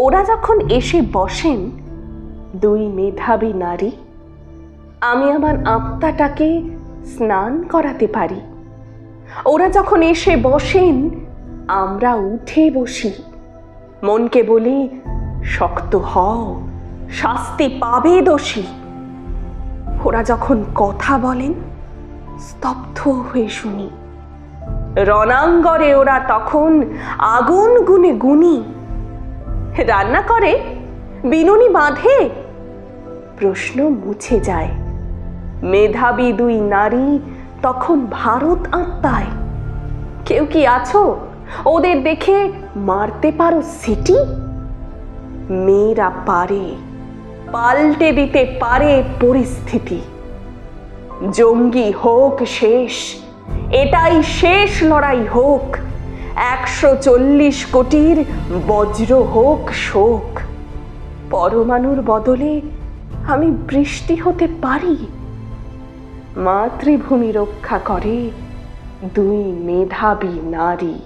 ওরা যখন এসে বসেন, দুই মেধাবী নারী, আমি আমার আত্মাটাকে স্নান করাতে পারি। ওরা যখন এসে বসেন, আমরা উঠে বসি। মনকে বলি, শক্ত হও, শাস্তি পাবে দোষী। ওরা যখন কথা বলেন, স্তব্ধ হয়ে শুনি। রণাঙ্গরে ওরা তখন আগুন গুনে গুনি। রান্না করে, বিনুনি বাঁধে, প্রশ্ন মুছে যায়। মেধাবী দুই নারী তখন ভারত আত্মায়। কেউ কি আছো? ওদের দেখে মারতে পারো সিটি? মেয়েরা পারে, পাল্টে দিতে পারে পরিস্থিতি। জঙ্গি হোক শেষ, এটাই শেষ লড়াই হোক। একশো চল্লিশ কোটির বজ্র হোক শোক, পরমাণুর বদলে আমি বৃষ্টি হতে পারি। মাতৃভূমি রক্ষা করে দুই মেধাবী নারী।